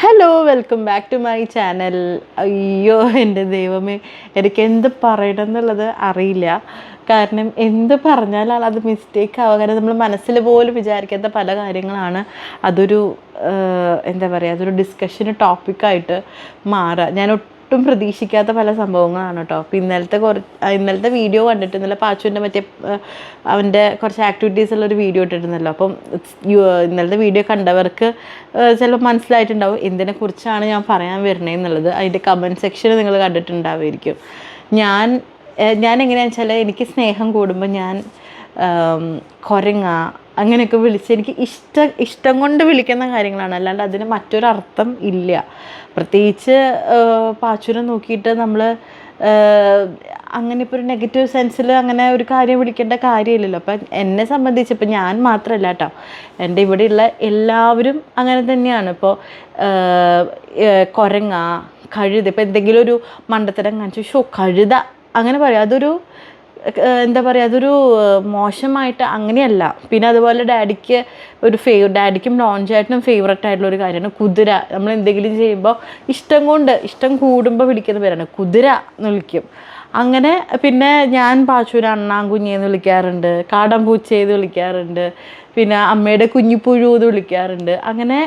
Hello welcome back to my channel അയ്യോ എന്റെ ദൈവമേ എനിക്ക് എന്ത് പറയണം എന്നുള്ളത് അറിയില്ല. കാരണം എന്ത് പറഞ്ഞാലാണ് അത് മിസ്റ്റേക്ക് ആവുക. കാരണം നമ്മൾ മനസ്സിൽ പോലും വിചാരിക്കാത്ത പല കാര്യങ്ങളാണ് അതൊരു എന്താ പറയുക അതൊരു ഡിസ്കഷന് ടോപ്പിക്കായിട്ട് മാറുക. ഞാൻ പ്രതീക്ഷിക്കാത്ത പല സംഭവങ്ങളാണ് കേട്ടോ അപ്പോൾ ഇന്നലത്തെ കുറ ഇന്നലത്തെ വീഡിയോ കണ്ടിട്ട് ഇന്നലെ പാച്ചുവിന്റെ മറ്റേ അവന്റെ കുറച്ച് ആക്ടിവിറ്റീസ് ഉള്ള ഒരു വീഡിയോ ഇട്ടിരുന്നല്ലോ. അപ്പം ഇന്നലത്തെ വീഡിയോ കണ്ടവർക്ക് ചിലപ്പോൾ മനസ്സിലായിട്ടുണ്ടാവും എന്തിനെക്കുറിച്ചാണ് ഞാൻ പറയാൻ വരണേ എന്നുള്ളത്. അതിന്റെ കമന്റ് സെക്ഷൻ നിങ്ങൾ കണ്ടിട്ടുണ്ടാവുമായിരിക്കും. ഞാൻ ഞാൻ എങ്ങനെയാണെന്ന് വെച്ചാൽ എനിക്ക് സ്നേഹം കൂടുമ്പോൾ ഞാൻ കൊരങ്ങ അങ്ങനെയൊക്കെ വിളിച്ച് എനിക്ക് ഇഷ്ട ഇഷ്ടം കൊണ്ട് വിളിക്കുന്ന കാര്യങ്ങളാണ്. അല്ലാണ്ട് അതിന് മറ്റൊരർത്ഥം ഇല്ല. പ്രത്യേകിച്ച് പാച്ചുരം നോക്കിയിട്ട് നമ്മൾ അങ്ങനെ ഇപ്പോൾ ഒരു നെഗറ്റീവ് സെൻസിൽ അങ്ങനെ ഒരു കാര്യം വിളിക്കേണ്ട കാര്യമില്ലല്ലോ. അപ്പം എന്നെ സംബന്ധിച്ച് ഇപ്പം ഞാൻ മാത്രമല്ല കേട്ടോ എന്റെ ഇവിടെയുള്ള എല്ലാവരും അങ്ങനെ തന്നെയാണ്. ഇപ്പോൾ കുരങ്ങ കഴുത ഇപ്പം എന്തെങ്കിലും ഒരു മണ്ടത്തരം കാണിച്ചു ഷോ കഴുത അങ്ങനെ പറയാം. അതൊരു എന്താ പറയുക അതൊരു മോശമായിട്ട് അങ്ങനെയല്ല. പിന്നെ അതുപോലെ ഡാഡിക്ക് ഒരു ഫേവ ഡാഡിക്കും നോൺചായിട്ടും ഫേവററ്റ് ആയിട്ടുള്ള ഒരു കാര്യമാണ് കുതിര. നമ്മൾ എന്തെങ്കിലും ചെയ്യുമ്പോൾ ഇഷ്ടം കൊണ്ട് ഇഷ്ടം കൂടുമ്പോൾ വിളിക്കുന്ന പേരാണ് കുതിര എന്ന് വിളിക്കും. അങ്ങനെ പിന്നെ ഞാൻ പാച്ചൂര് അണ്ണാങ്കുഞ്ഞി എന്ന് വിളിക്കാറുണ്ട് കാടംപൂച്ച എന്ന് വിളിക്കാറുണ്ട് പിന്നെ അമ്മയുടെ കുഞ്ഞിപ്പുഴു എന്ന് വിളിക്കാറുണ്ട്. അങ്ങനെ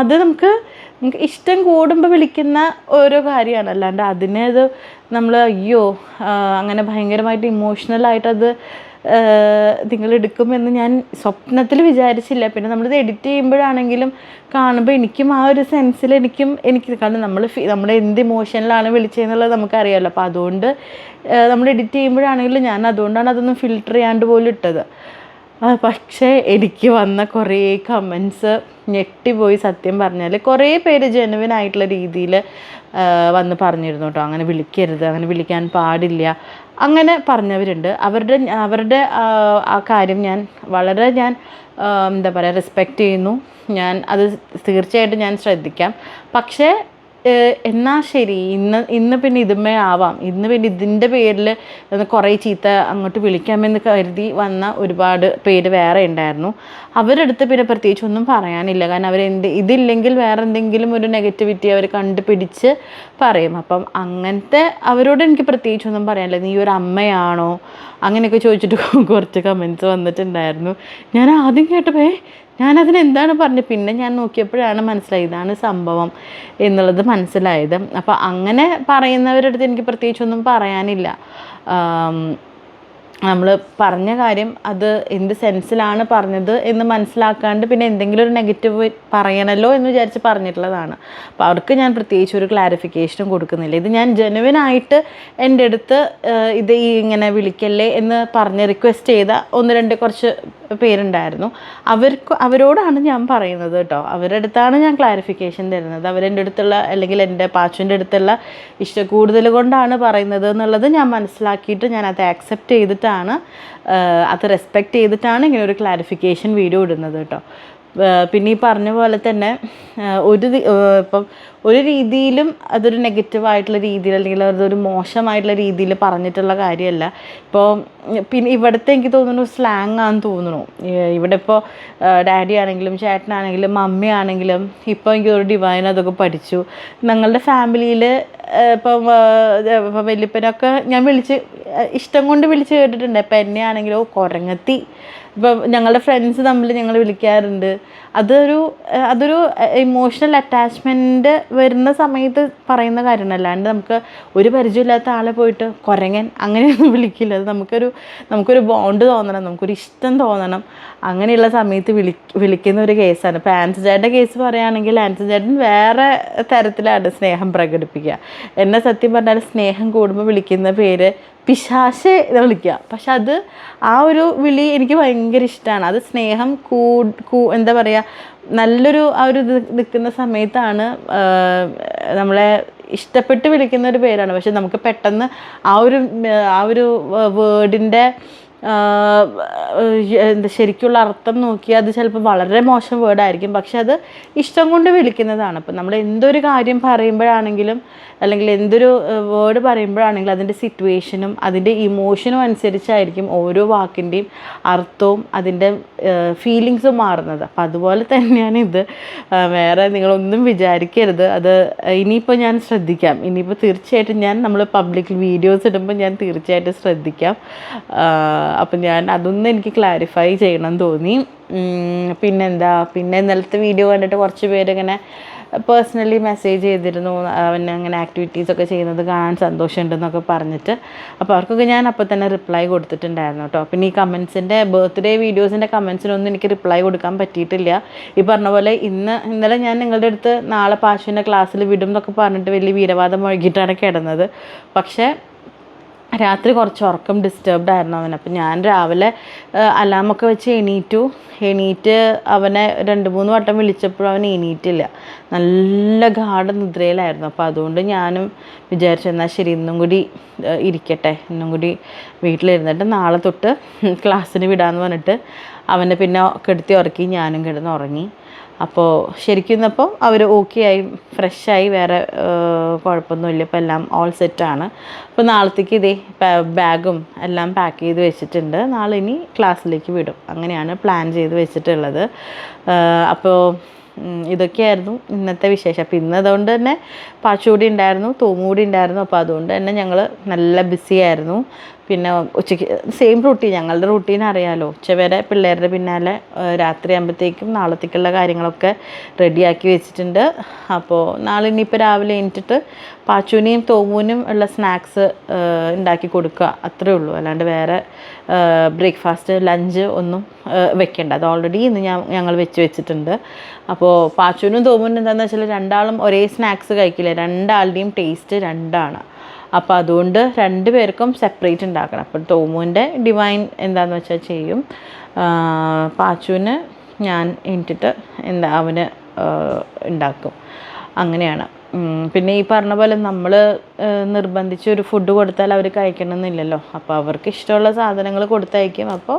അത് നമുക്ക് നമുക്ക് ഇഷ്ടം കൂടുമ്പോൾ വിളിക്കുന്ന ഓരോ കാര്യമാണ് അല്ലാണ്ട് അതിനെ അത് നമ്മൾ അയ്യോ അങ്ങനെ ഭയങ്കരമായിട്ട് ഇമോഷണലായിട്ടത് നിങ്ങൾ എടുക്കുമെന്ന് ഞാൻ സ്വപ്നത്തിൽ വിചാരിച്ചില്ല. പിന്നെ നമ്മളിത് എഡിറ്റ് ചെയ്യുമ്പോഴാണെങ്കിലും കാണുമ്പോൾ എനിക്കും ആ ഒരു സെൻസിൽ എനിക്കും എനിക്ക് കാരണം നമ്മൾ നമ്മുടെ എന്ത് ഇമോഷനിലാണ് വിളിച്ചതെന്നുള്ളത് നമുക്കറിയാമല്ലോ അപ്പോൾ അതുകൊണ്ട് നമ്മൾ എഡിറ്റ് ചെയ്യുമ്പോഴാണെങ്കിലും ഞാൻ അതുകൊണ്ടാണ് അതൊന്നും ഫിൽട്ടർ ചെയ്യാണ്ട് പോലും ഇട്ടത്. പക്ഷേ എനിക്ക് വന്ന കുറേ കമൻസ് ഞെട്ടിപ്പോയി സത്യം പറഞ്ഞാൽ കുറേ പേര് ജെനുവിൻ ആയിട്ടുള്ള രീതിയിൽ വന്ന് പറഞ്ഞിരുന്നു കേട്ടോ. അങ്ങനെ വിളിക്കരുത് അങ്ങനെ വിളിക്കാൻ പാടില്ല. അങ്ങനെ പറഞ്ഞവരുണ്ട്. അവരുടെ അവരുടെ ആ, കാര്യം ഞാൻ വളരെ ഞാൻ എന്താ പറയുക റെസ്പെക്റ്റ് ചെയ്യുന്നു. ഞാൻ അത് തീർച്ചയായിട്ടും ഞാൻ ശ്രദ്ധിക്കാം. പക്ഷേ എന്നാ ശരി. ഇന്ന് ഇന്ന് പിന്നെ ഇതുമേ ആവാം. ഇന്ന് പിന്നെ ഇതിന്റെ പേരിൽ കുറേ ചീത്ത അങ്ങോട്ട് വിളിക്കാമെന്ന് കരുതി വന്ന ഒരുപാട് പേര് വേറെ ഉണ്ടായിരുന്നു. അവരുടെ അടുത്ത് പിന്നെ പ്രത്യേകിച്ച് ഒന്നും പറയാനില്ല. കാരണം അവരെന്ത് ഇതില്ലെങ്കിൽ വേറെ എന്തെങ്കിലും ഒരു നെഗറ്റിവിറ്റി അവർ കണ്ടുപിടിച്ച് പറയും. അപ്പം അങ്ങനത്തെ അവരോട് എനിക്ക് പ്രത്യേകിച്ചൊന്നും പറയാനില്ല. നീ ഒരു അമ്മയാണോ? അങ്ങനെയൊക്കെ ചോദിച്ചിട്ട് കുറച്ച് കമൻസ് വന്നിട്ടുണ്ടായിരുന്നു. ഞാൻ ആദ്യം കേട്ടപ്പോൾ ഞാനതിന് എന്താണ് പറഞ്ഞത്? പിന്നെ ഞാൻ നോക്കിയപ്പോഴാണ് മനസ്സിലായത് ഇതാണ് സംഭവം എന്നുള്ളത് മനസ്സിലായത്. അപ്പോൾ അങ്ങനെ പറയുന്നവരുടെ അടുത്ത് എനിക്ക് പ്രത്യേകിച്ചൊന്നും പറയാനില്ല. നമ്മൾ പറഞ്ഞ കാര്യം അത് എന്ത് സെൻസിലാണ് പറഞ്ഞത് എന്ന് മനസ്സിലാക്കാണ്ട് പിന്നെ എന്തെങ്കിലും ഒരു നെഗറ്റീവ് പറയണല്ലോ എന്ന് വിചാരിച്ച് പറഞ്ഞിട്ടുള്ളതാണ്. അപ്പോൾ അവർക്ക് ഞാൻ പ്രത്യേകിച്ച് ഒരു ക്ലാരിഫിക്കേഷനും കൊടുക്കുന്നില്ല. ഇത് ഞാൻ ജെനുവിനായിട്ട് എന്റെ അടുത്ത് ഇത് ഈ ഇങ്ങനെ വിളിക്കല്ലേ എന്ന് പറഞ്ഞ് റിക്വസ്റ്റ് ചെയ്ത ഒന്ന് രണ്ട് കുറച്ച് പേരുണ്ടായിരുന്നു. അവർക്ക് അവരോടാണ് ഞാൻ പറയുന്നത് കേട്ടോ. അവരുടെ അടുത്താണ് ഞാൻ ക്ലാരിഫിക്കേഷൻ തരുന്നത്. അവരെന്റെ അടുത്തുള്ള അല്ലെങ്കിൽ എന്റെ പാച്ചുവിന്റെ അടുത്തുള്ള ഇഷ്ടക്കൂടുതൽ കൊണ്ടാണ് പറയുന്നത് എന്നുള്ളത് ഞാൻ മനസ്സിലാക്കിയിട്ട് ഞാൻ അത് ആക്സെപ്റ്റ് ചെയ്തിട്ടാണ് അത് റെസ്പെക്റ്റ് ചെയ്തിട്ടാണ് ഇങ്ങനെ ഒരു ക്ലാരിഫിക്കേഷൻ വീഡിയോ ഇടുന്നത് കേട്ടോ. പിന്നെ ഈ പറഞ്ഞ പോലെ തന്നെ ഒരു ഇപ്പം ഒരു രീതിയിലും അതൊരു നെഗറ്റീവായിട്ടുള്ള രീതിയിൽ അല്ലെങ്കിൽ അതൊരു മോശമായിട്ടുള്ള രീതിയിൽ പറഞ്ഞിട്ടുള്ള കാര്യമല്ല. ഇപ്പോൾ പിന്നെ ഇവിടുത്തെ എനിക്ക് തോന്നുന്നു സ്ലാങ് ആണെന്ന് തോന്നുന്നു. ഇവിടെ ഇപ്പോൾ ഡാഡി ആണെങ്കിലും ചേട്ടനാണെങ്കിലും മമ്മി ആണെങ്കിലും ഇപ്പോൾ എനിക്ക് ഒരു ഡിവൈൻ അതൊക്കെ പഠിച്ചു. ഞങ്ങളുടെ ഫാമിലിയിൽ ഇപ്പം ഇപ്പം ഞാൻ വിളിച്ച് ഇഷ്ടം കൊണ്ട് വിളിച്ച് കേട്ടിട്ടുണ്ട്. ഇപ്പം എന്നെ ആണെങ്കിലോ കുരങ്ങത്തി. ഇപ്പം ഞങ്ങളുടെ ഫ്രണ്ട്സ് തമ്മിൽ ഞങ്ങൾ വിളിക്കാറുണ്ട്. അതൊരു അതൊരു ഇമോഷണൽ അറ്റാച്ച്മെന്റ് വരുന്ന സമയത്ത് പറയുന്ന കാര്യമാണ് അല്ലാണ്ട് നമുക്ക് ഒരു പരിചയമില്ലാത്ത ആളെ പോയിട്ട് കുരങ്ങൻ അങ്ങനെയൊന്നും വിളിക്കില്ല. അത് നമുക്കൊരു നമുക്കൊരു ബോണ്ട് തോന്നണം നമുക്കൊരു ഇഷ്ടം തോന്നണം. അങ്ങനെയുള്ള സമയത്ത് വിളി വിളിക്കുന്ന ഒരു കേസാണ്. ഇപ്പോൾ ആൻസി ചേട്ടന്റെ കേസ് പറയുകയാണെങ്കിൽ ആൻസി ചേട്ടൻ വേറെ തരത്തിലാണ് സ്നേഹം പ്രകടിപ്പിക്കുക. എന്നെ സത്യം പറഞ്ഞാൽ സ്നേഹം കൂടുമ്പോൾ വിളിക്കുന്ന പേര് പിശാശെ ഇത് വിളിക്കുക. പക്ഷെ അത് ആ ഒരു വിളി എനിക്ക് ഭയങ്കര ഇഷ്ടമാണ് അത് സ്നേഹം കൂ കൂ എന്താ പറയുക നല്ലൊരു ആ ഒരു ഇത് നിൽക്കുന്ന സമയത്താണ് നമ്മളെ ഇഷ്ടപ്പെട്ട് വിളിക്കുന്ന ഒരു പേരാണ്. പക്ഷെ നമുക്ക് പെട്ടെന്ന് ആ ഒരു ആ ഒരു വേർഡിന്റെ എന്താ ശരിക്കുള്ള അർത്ഥം നോക്കിയാൽ അത് ചിലപ്പോൾ വളരെ മോശം വേർഡായിരിക്കും പക്ഷെ അത് ഇഷ്ടം കൊണ്ട് വിളിക്കുന്നതാണ്. അപ്പം നമ്മൾ എന്തൊരു കാര്യം പറയുമ്പോഴാണെങ്കിലും അല്ലെങ്കിൽ എന്തൊരു വേർഡ് പറയുമ്പോഴാണെങ്കിലും അതിന്റെ സിറ്റുവേഷനും അതിന്റെ ഇമോഷനും അനുസരിച്ചായിരിക്കും ഓരോ വാക്കിന്റെയും അർത്ഥവും അതിന്റെ ഫീലിങ്സും മാറുന്നത്. അപ്പം അതുപോലെ തന്നെയാണ് ഇത്. വേറെ നിങ്ങളൊന്നും വിചാരിക്കരുത്. അത് ഇനിയിപ്പോൾ ഞാൻ ശ്രദ്ധിക്കാം. ഇനിയിപ്പോൾ തീർച്ചയായിട്ടും ഞാൻ നമ്മൾ പബ്ലിക്കിൽ വീഡിയോസ് ഇടുമ്പോൾ ഞാൻ തീർച്ചയായിട്ടും ശ്രദ്ധിക്കാം. അപ്പം ഞാൻ അതൊന്നും എനിക്ക് ക്ലാരിഫൈ ചെയ്യണം തോന്നി. പിന്നെന്താ? പിന്നെ ഇന്നലത്തെ വീഡിയോ കണ്ടിട്ട് കുറച്ച് പേരിങ്ങനെ പേഴ്സണലി മെസ്സേജ് ചെയ്തിരുന്നു. അവൻ അങ്ങനെ ആക്ടിവിറ്റീസ് ഒക്കെ ചെയ്യുന്നത് കാണാൻ സന്തോഷമുണ്ടെന്നൊക്കെ പറഞ്ഞിട്ട്. അപ്പോൾ അവർക്കൊക്കെ ഞാൻ അപ്പോൾ തന്നെ റിപ്ലൈ കൊടുത്തിട്ടുണ്ടായിരുന്നു കേട്ടോ. പിന്നെ ഈ കമൻസിന്റെ ബർത്ത്ഡേ വീഡിയോസിന്റെ കമൻസിനൊന്നും എനിക്ക് റിപ്ലൈ കൊടുക്കാൻ പറ്റിയിട്ടില്ല. ഈ പറഞ്ഞ പോലെ ഇന്ന് ഇന്നലെ ഞാൻ നിങ്ങളുടെ അടുത്ത് നാളെ പാശുവിന്റെ ക്ലാസ്സിൽ വിടും എന്നൊക്കെ പറഞ്ഞിട്ട് വലിയ വീരവാദം മുഴുകിയിട്ടാണ് കിടന്നത്. പക്ഷേ രാത്രി കുറച്ച് ഉറക്കം ഡിസ്റ്റർബ്ഡ് ആയിരുന്നു അവൻ അപ്പം ഞാൻ രാവിലെ അലാമൊക്കെ വെച്ച് എണീറ്റു. എണീറ്റ് അവനെ രണ്ട് മൂന്ന് വട്ടം വിളിച്ചപ്പോഴും അവൻ എണീറ്റില്ല. നല്ല ഗാഠ നിദ്രയിലായിരുന്നു. അപ്പോൾ അതുകൊണ്ട് ഞാനും വിചാരിച്ചു എന്നാൽ ശരി ഇന്നും കൂടി ഇരിക്കട്ടെ. ഇന്നും കൂടി വീട്ടിലിരുന്നിട്ട് നാളെ തൊട്ട് ക്ലാസ്സിന് വിടാമെന്ന് പറഞ്ഞിട്ട് അവനെ പിന്നെ കെടുത്തി ഉറക്കി ഞാനും കിടന്ന് ഉറങ്ങി. അപ്പോൾ ശരിക്കും ഇന്നപ്പോൾ അവർ ഓക്കെ ആയി ഫ്രഷായി വേറെ കുഴപ്പമൊന്നുമില്ല ഇപ്പോൾ എല്ലാം ഓൾ സെറ്റാണ് അപ്പോൾ നാളത്തേക്ക് ഇതേ ബാഗും എല്ലാം പാക്ക് ചെയ്ത് വെച്ചിട്ടുണ്ട്. നാളെ ഇനി ക്ലാസ്സിലേക്ക് വിടും. അങ്ങനെയാണ് പ്ലാൻ ചെയ്ത് വെച്ചിട്ടുള്ളത്. അപ്പോൾ ഇതൊക്കെയായിരുന്നു ഇന്നത്തെ വിശേഷം. അപ്പോൾ ഇന്ന് അതുകൊണ്ട് തന്നെ പാച്ചുകൂടി ഉണ്ടായിരുന്നു തൂമുകൂടി ഉണ്ടായിരുന്നു. അപ്പോൾ അതുകൊണ്ട് തന്നെ ഞങ്ങൾ നല്ല ബിസി ആയിരുന്നു. പിന്നെ ഉച്ചയ്ക്ക് സെയിം റൂട്ടീൻ ഞങ്ങളുടെ റൂട്ടീൻ അറിയാലോ. ഉച്ചവരെ പിള്ളേരുടെ പിന്നാലെ രാത്രി ആകുമ്പോഴത്തേക്കും നാളത്തേക്കുള്ള കാര്യങ്ങളൊക്കെ റെഡിയാക്കി വെച്ചിട്ടുണ്ട്. അപ്പോൾ നാളെ ഇനിയിപ്പോൾ രാവിലെ എണീറ്റിട്ട് പാച്ചുവിനെയും തോമൂനും ഉള്ള സ്നാക്സ് ഉണ്ടാക്കി കൊടുക്കുക. അത്രേ ഉള്ളൂ. അല്ലാണ്ട് വേറെ ബ്രേക്ക്ഫാസ്റ്റ് ലഞ്ച് ഒന്നും വെക്കേണ്ട. അത് ഓൾറെഡി ഇന്ന് ഞാൻ ഞങ്ങൾ വെച്ച് വെച്ചിട്ടുണ്ട്. അപ്പോൾ പാച്ചുവിനും തോമൂനും എന്താണെന്ന് വെച്ചാൽ രണ്ടാളും ഒരേ സ്നാക്സ് കഴിക്കില്ല? രണ്ടാളുടെയും ടേസ്റ്റ് രണ്ടാണ്. അപ്പോൾ അതുകൊണ്ട് രണ്ട് പേർക്കും സെപ്പറേറ്റ് ഉണ്ടാക്കണം. അപ്പോൾ തോമുവിന്റെ ഡിവൈൻ എന്താണെന്ന് വെച്ചാൽ ചെയ്യും. പാച്ചുവിന് ഞാൻ എന്നിട്ട് എന്താ അവന് ഉണ്ടാക്കും. അങ്ങനെയാണ്. പിന്നെ ഈ പറഞ്ഞ പോലെ നമ്മൾ നിർബന്ധിച്ച് ഒരു ഫുഡ് കൊടുത്താൽ അവർ കഴിക്കണമെന്നില്ലല്ലോ. അപ്പോൾ അവർക്ക് ഇഷ്ടമുള്ള സാധനങ്ങൾ കൊടുത്തയക്കും. അപ്പോൾ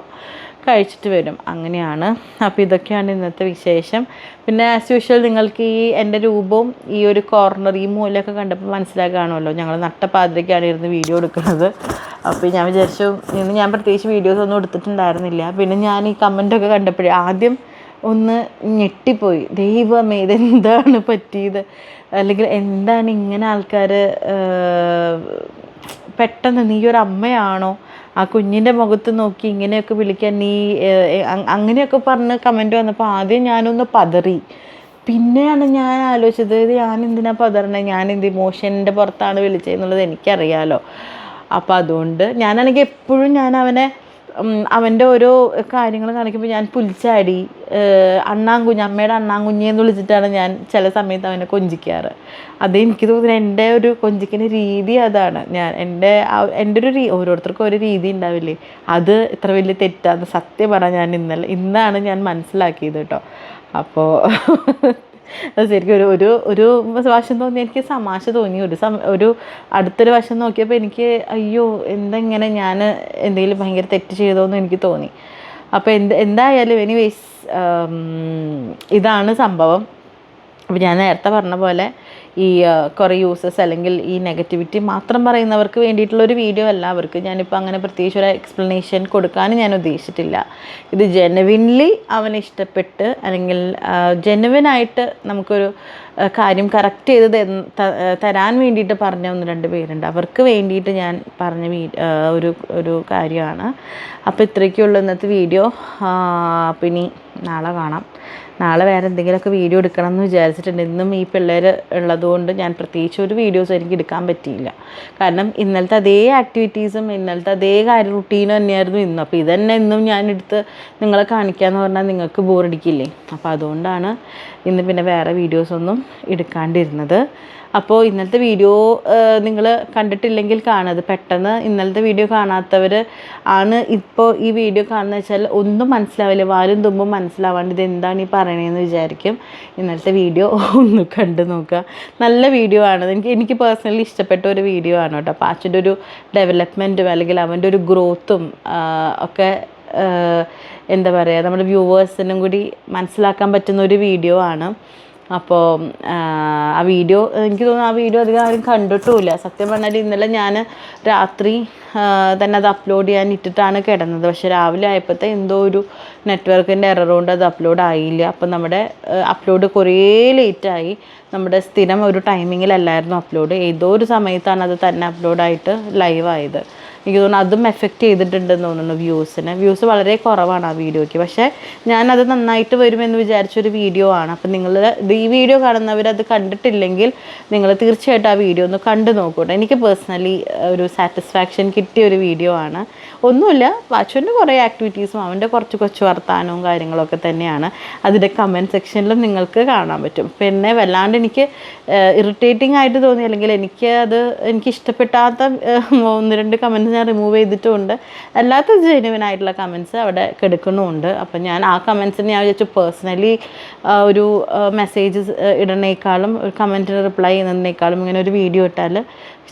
കഴിച്ചിട്ട് വരും. അങ്ങനെയാണ്. അപ്പോൾ ഇതൊക്കെയാണ് ഇന്നത്തെ വിശേഷം. പിന്നെ ആസ് യൂഷ്വൽ നിങ്ങൾക്ക് ഈ എന്റെ രൂപവും ഈ ഒരു കോർണർ ഈ മൂലൊക്കെ കണ്ടപ്പോൾ മനസ്സിലാക്കുകയാണല്ലോ ഞങ്ങൾ നട്ടപ്പാതിരയ്ക്കാണ് ഇരുന്ന് വീഡിയോ എടുക്കുന്നത്. അപ്പോൾ ഞാൻ വിചാരിച്ചു ഇന്ന് ഞാൻ പ്രത്യേകിച്ച് വീഡിയോസ് ഒന്നും എടുത്തിട്ടുണ്ടായിരുന്നില്ല. പിന്നെ ഞാൻ ഈ കമന്റൊക്കെ കണ്ടപ്പോഴേ ആദ്യം ഒന്ന് ഞെട്ടിപ്പോയി. ദൈവമേ ഇതെന്താണ് പറ്റിയത്? അല്ലെങ്കിൽ എന്താണ് ഇങ്ങനെ ആൾക്കാർ പെട്ടെന്ന് നീ ഒരു അമ്മയാണോ? ആ കുഞ്ഞിന്റെ മുഖത്ത് നോക്കി ഇങ്ങനെയൊക്കെ വിളിക്കാൻ നീ അങ്ങനെയൊക്കെ പറഞ്ഞ് കമന്റ് വന്നപ്പോൾ ആദ്യം ഞാനൊന്ന് പതറി. പിന്നെയാണ് ഞാൻ ആലോചിച്ചത് ഇത് ഞാൻ എന്തിനാ പതറണേ? ഞാൻ എന്ത് ഇമോഷന്റെ പുറത്താണ് വിളിച്ചതെന്നുള്ളത് എനിക്കറിയാലോ. അപ്പോൾ അതുകൊണ്ട് ഞാനാണെങ്കിൽ എപ്പോഴും ഞാൻ അവനെ അവന്റെ ഓരോ കാര്യങ്ങൾ കാണിക്കുമ്പോൾ ഞാൻ പുലിച്ചാടി. അണ്ണാങ്കുഞ്ഞ് അമ്മയുടെ അണ്ണാങ്കുഞ്ഞ് എന്ന് വിളിച്ചിട്ടാണ് ഞാൻ ചില സമയത്ത് അവനെ കൊഞ്ചിക്കാറ്. അത് എനിക്ക് തോന്നുന്നത് എന്റെ ഒരു കൊഞ്ചിക്കുന്ന രീതി അതാണ്. ഞാൻ എന്റെ എന്റെ ഒരു ഓരോരുത്തർക്കും ഒരു രീതി ഉണ്ടാവില്ലേ? അത് ഇത്ര വലിയ തെറ്റാന്ന് സത്യം പറഞ്ഞാൽ ഞാൻ ഇന്നലെ ഇന്നാണ് ഞാൻ മനസ്സിലാക്കിയത് കേട്ടോ. അപ്പോൾ ശരിക്കും ഒരു ഒരു ഒരു വശം തോന്നി എനിക്ക് സമാശ തോന്നി. ഒരു സം ഒരു അടുത്തൊരു വശം നോക്കിയപ്പോൾ എനിക്ക് അയ്യോ എന്തെങ്ങനെ ഞാൻ എന്തെങ്കിലും ഭയങ്കര തെറ്റ് ചെയ്തോന്ന് എനിക്ക് തോന്നി. അപ്പോൾ എന്ത് എന്തായാലും എനിവേസ് ഇതാണ് സംഭവം. അപ്പോൾ ഞാൻ നേരത്തെ പറഞ്ഞ പോലെ ഈ കുറേ യൂസസ് അല്ലെങ്കിൽ ഈ നെഗറ്റിവിറ്റി മാത്രം പറയുന്നവർക്ക് വേണ്ടിയിട്ടുള്ള ഒരു വീഡിയോ അല്ല. അവർക്ക് ഞാനിപ്പോൾ അങ്ങനെ പ്രത്യേകിച്ച് ഒരു എക്സ്പ്ലനേഷൻ കൊടുക്കാനും ഞാൻ ഉദ്ദേശിച്ചിട്ടില്ല. ഇത് ജെനുവിൻലി അവന് ഇഷ്ടപ്പെട്ട് അല്ലെങ്കിൽ ജെനുവിനായിട്ട് നമുക്കൊരു കാര്യം കറക്റ്റ് ചെയ്ത് തരാൻ വേണ്ടിയിട്ട് പറഞ്ഞ ഒന്ന് രണ്ട് പേരുണ്ട്. അവർക്ക് വേണ്ടിയിട്ട് ഞാൻ പറഞ്ഞ ഒരു ഒരു കാര്യമാണ്. അപ്പോൾ ഇത്രയ്ക്കുള്ളൂ ഇന്നത്തെ വീഡിയോ പിന്നെ നാളെ കാണാം. നാളെ വേറെ എന്തെങ്കിലുമൊക്കെ വീഡിയോ എടുക്കണം എന്ന് വിചാരിച്ചിട്ടുണ്ട്. ഇന്നും ഈ പിള്ളേർ ഉള്ളതുകൊണ്ട് ഞാൻ പ്രത്യേകിച്ച് ഒരു വീഡിയോസ് എനിക്ക് എടുക്കാൻ പറ്റിയില്ല. കാരണം ഇന്നലത്തെ അതേ ആക്ടിവിറ്റീസും ഇന്നലത്തെ അതേ കാര്യ റുട്ടീനും തന്നെയായിരുന്നു ഇന്നും. അപ്പോൾ ഇതന്നെ ഇന്നും ഞാൻ എടുത്ത് നിങ്ങളെ കാണിക്കാന്ന് പറഞ്ഞാൽ നിങ്ങൾക്ക് ബോറടിക്കില്ലേ അപ്പോൾ അതുകൊണ്ടാണ് ഇന്ന് പിന്നെ വേറെ വീഡിയോസൊന്നും എടുക്കാണ്ടിരുന്നത്. അപ്പോൾ ഇന്നലത്തെ വീഡിയോ നിങ്ങൾ കണ്ടിട്ടില്ലെങ്കിൽ കാണുന്നത്. പെട്ടെന്ന് ഇന്നലത്തെ വീഡിയോ കാണാത്തവർ ആണ് ഇപ്പോൾ ഈ വീഡിയോ കാണുന്നത് വെച്ചാൽ ഒന്നും മനസ്സിലാവില്ല. വാലും തുമ്പും മനസ്സിലാവാണ്ട് ഇത് എന്താണ് ഈ പറയണതെന്ന് വിചാരിക്കും. ഇന്നലത്തെ വീഡിയോ ഒന്ന് കണ്ടു നോക്കുക. നല്ല വീഡിയോ ആണ്. എനിക്ക് എനിക്ക് പേഴ്സണലി ഇഷ്ടപ്പെട്ട ഒരു വീഡിയോ ആണ് കേട്ടോ. അപ്പോൾ അച്ഛന്റെ ഒരു ഡെവലപ്മെന്റും അല്ലെങ്കിൽ അവന്റെ ഒരു ഗ്രോത്തും ഒക്കെ എന്താ പറയുക നമ്മുടെ വ്യൂവേഴ്സിനും കൂടി മനസ്സിലാക്കാൻ പറ്റുന്ന ഒരു വീഡിയോ ആണ്. അപ്പോൾ ആ വീഡിയോ എനിക്ക് തോന്നുന്നു ആ വീഡിയോ അധികം ആരും കണ്ടിട്ടുമില്ല. സത്യം പറഞ്ഞാൽ ഇന്നലെ ഞാൻ രാത്രി തന്നെ അത് അപ്ലോഡ് ചെയ്യാൻ ഇട്ടിട്ടാണ് കിടന്നത്. പക്ഷെ രാവിലെ ആയപ്പോഴത്തെ എന്തോ ഒരു നെറ്റ്വർക്കിന്റെ എറർ അത് അപ്ലോഡ് ആയില്ല. അപ്പം നമ്മുടെ അപ്ലോഡ് കുറേ ലേറ്റായി നമ്മുടെ സ്ഥിരം ഒരു ടൈമിങ്ങിലല്ലായിരുന്നു അപ്ലോഡ് ഏതോ ഒരു സമയത്താണ് അത് തന്നെ അപ്ലോഡായിട്ട് ലൈവായത് എനിക്ക് തോന്നുന്നു അതും എഫക്റ്റ് ചെയ്തിട്ടുണ്ടെന്ന് തോന്നുന്നു വ്യൂസിന്. വ്യൂസ് വളരെ കുറവാണ് ആ വീഡിയോയ്ക്ക്. പക്ഷേ ഞാനത് നന്നായിട്ട് വരുമെന്ന് വിചാരിച്ചൊരു വീഡിയോ ആണ്. അപ്പം നിങ്ങൾ ഈ വീഡിയോ കാണുന്നവർ അത് കണ്ടിട്ടില്ലെങ്കിൽ നിങ്ങൾ തീർച്ചയായിട്ടും ആ വീഡിയോ ഒന്ന് കണ്ടു നോക്കൂട്ടോ എനിക്ക് പേഴ്സണലി ഒരു സാറ്റിസ്ഫാക്ഷൻ കിട്ടിയ ഒരു വീഡിയോ ആണ്. ഒന്നുമില്ല വാച്ചുവിന്റെ കുറേ ആക്ടിവിറ്റീസും അവന്റെ കുറച്ച് കൊച്ചു വർത്താനവും കാര്യങ്ങളൊക്കെ തന്നെയാണ്. അതിന്റെ കമന്റ് സെക്ഷനിലും നിങ്ങൾക്ക് കാണാൻ പറ്റും. പിന്നെ വല്ലാണ്ട് എനിക്ക് ഇറിറ്റേറ്റിംഗ് ആയിട്ട് തോന്നി. അല്ലെങ്കിൽ എനിക്ക് അത് എനിക്ക് ഇഷ്ടപ്പെട്ടാത്ത ഒന്ന് രണ്ട് കമന്റ്സ് ഞാൻ റിമൂവ് ചെയ്തിട്ടുമുണ്ട്. അല്ലാത്ത ജെനുവിൻ ആയിട്ടുള്ള കമന്റ്സ് അവിടെ കിടക്കുന്നുമുണ്ട്. അപ്പം ഞാൻ ആ കമൻസിന് ഞാൻ വിചാരിച്ചു പേഴ്സണലി ഒരു മെസ്സേജ് ഇടുന്നേക്കാളും ഒരു കമന്റിന് റിപ്ലൈ ചെയ്യുന്നതിനേക്കാളും ഇങ്ങനെ ഒരു വീഡിയോ ഇട്ടാൽ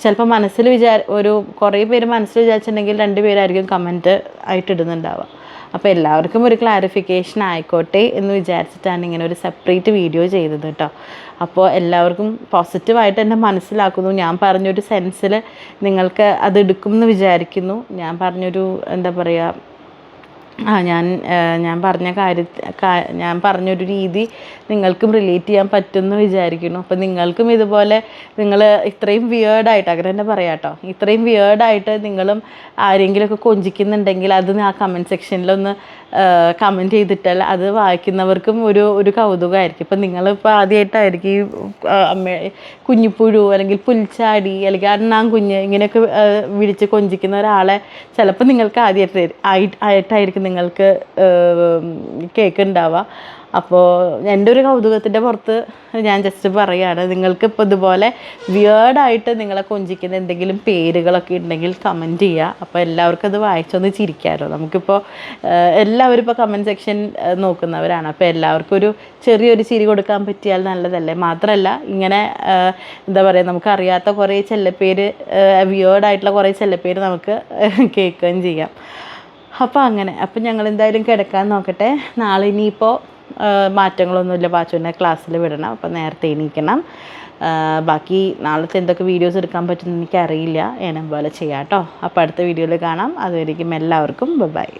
ചിലപ്പോൾ മനസ്സിൽ വിചാ ഒരു കുറേ പേര് മനസ്സിൽ വിചാരിച്ചിട്ടുണ്ടെങ്കിൽ രണ്ട് പേരായിരിക്കും കമന്റ് ആയിട്ട് ഇടുന്നുണ്ടാവുക. അപ്പോൾ എല്ലാവർക്കും ഒരു ക്ലാരിഫിക്കേഷൻ ആയിക്കോട്ടെ എന്ന് വിചാരിച്ചിട്ടാണ് ഇങ്ങനെ ഒരു സെപ്പറേറ്റ് വീഡിയോ ചെയ്തത് കേട്ടോ. അപ്പോൾ എല്ലാവർക്കും പോസിറ്റീവായിട്ട് എന്നെ മനസ്സിലാക്കുന്നു. ഞാൻ പറഞ്ഞൊരു സെൻസിൽ നിങ്ങൾക്ക് അത് എടുക്കും എന്ന് വിചാരിക്കുന്നു. ഞാൻ പറഞ്ഞൊരു എന്താ പറയുക ആ ഞാൻ ഞാൻ പറഞ്ഞ കാര്യ ഞാൻ പറഞ്ഞൊരു രീതി നിങ്ങൾക്കും റിലേറ്റ് ചെയ്യാൻ പറ്റുമെന്ന് വിചാരിക്കുന്നു. അപ്പം നിങ്ങൾക്കും ഇതുപോലെ നിങ്ങൾ ഇത്രയും വിയേർഡായിട്ട് അങ്ങനെ തന്നെ പറയാം കേട്ടോ. ഇത്രയും വിയേർഡായിട്ട് നിങ്ങളും ആരെങ്കിലുമൊക്കെ കൊഞ്ചിക്കുന്നുണ്ടെങ്കിൽ അത് ആ കമന്റ് സെക്ഷനിലൊന്ന് കമന്റ് ചെയ്തിട്ടാൽ അത് വായിക്കുന്നവർക്കും ഒരു ഒരു കൗതുകമായിരിക്കും. ഇപ്പം നിങ്ങളിപ്പോൾ ആദ്യമായിട്ടായിരിക്കും ഈ അമ്മ കുഞ്ഞിപ്പുഴു അല്ലെങ്കിൽ പുൽച്ചാടി അല്ലെങ്കിൽ അണ്ണാൻ കുഞ്ഞ് ഇങ്ങനെയൊക്കെ വിളിച്ച് കൊഞ്ചിക്കുന്ന ഒരാളെ ചിലപ്പോൾ നിങ്ങൾക്ക് ആദ്യമായിട്ട് ആയി ആയിട്ടായിരിക്കും നിങ്ങൾക്ക് കേൾക്കുന്നുണ്ടാവുക അപ്പോൾ എന്റെ ഒരു കൗതുകത്തിന്റെ പുറത്ത് ഞാൻ ജസ്റ്റ് പറയുകയാണ് നിങ്ങൾക്ക് ഇപ്പോൾ ഇതുപോലെ വിയേർഡായിട്ട് നിങ്ങളെ കൊഞ്ചിക്കുന്ന എന്തെങ്കിലും പേരുകളൊക്കെ ഉണ്ടെങ്കിൽ കമന്റ് ചെയ്യുക അപ്പോൾ എല്ലാവർക്കും അത് വായിച്ചൊന്ന് ചിരിക്കാമല്ലോ നമുക്കിപ്പോൾ എല്ലാവരും ഇപ്പോൾ കമന്റ് സെക്ഷൻ നോക്കുന്നവരാണ്. അപ്പോൾ എല്ലാവർക്കും ഒരു ചെറിയൊരു ചിരി കൊടുക്കാൻ പറ്റിയാൽ നല്ലതല്ലേ? മാത്രമല്ല ഇങ്ങനെ എന്താ പറയുക നമുക്കറിയാത്ത കുറേ ചെല്ലപ്പേര് വിയേർഡായിട്ടുള്ള കുറേ ചെല്ലപ്പേര് നമുക്ക് കേൾക്കുകയും ചെയ്യാം. അപ്പോൾ അങ്ങനെ അപ്പം ഞങ്ങൾ എന്തായാലും കിടക്കാൻ നോക്കട്ടെ. നാളെ ഇനിയിപ്പോൾ മാറ്റങ്ങളൊന്നുമില്ല ബാച്ചുവിനെ ക്ലാസ്സിൽ വിടണം. അപ്പോൾ നേരത്തെ എണീക്കണം. ബാക്കി നാളത്തെ എന്തൊക്കെ വീഡിയോസ് എടുക്കാൻ പറ്റുമെന്ന് എനിക്കറിയില്ല. ഏനം പോലെ ചെയ്യാം കേട്ടോ. അപ്പോൾ അടുത്ത വീഡിയോയിൽ കാണാം. അതുവരെയും എല്ലാവർക്കും ബൈ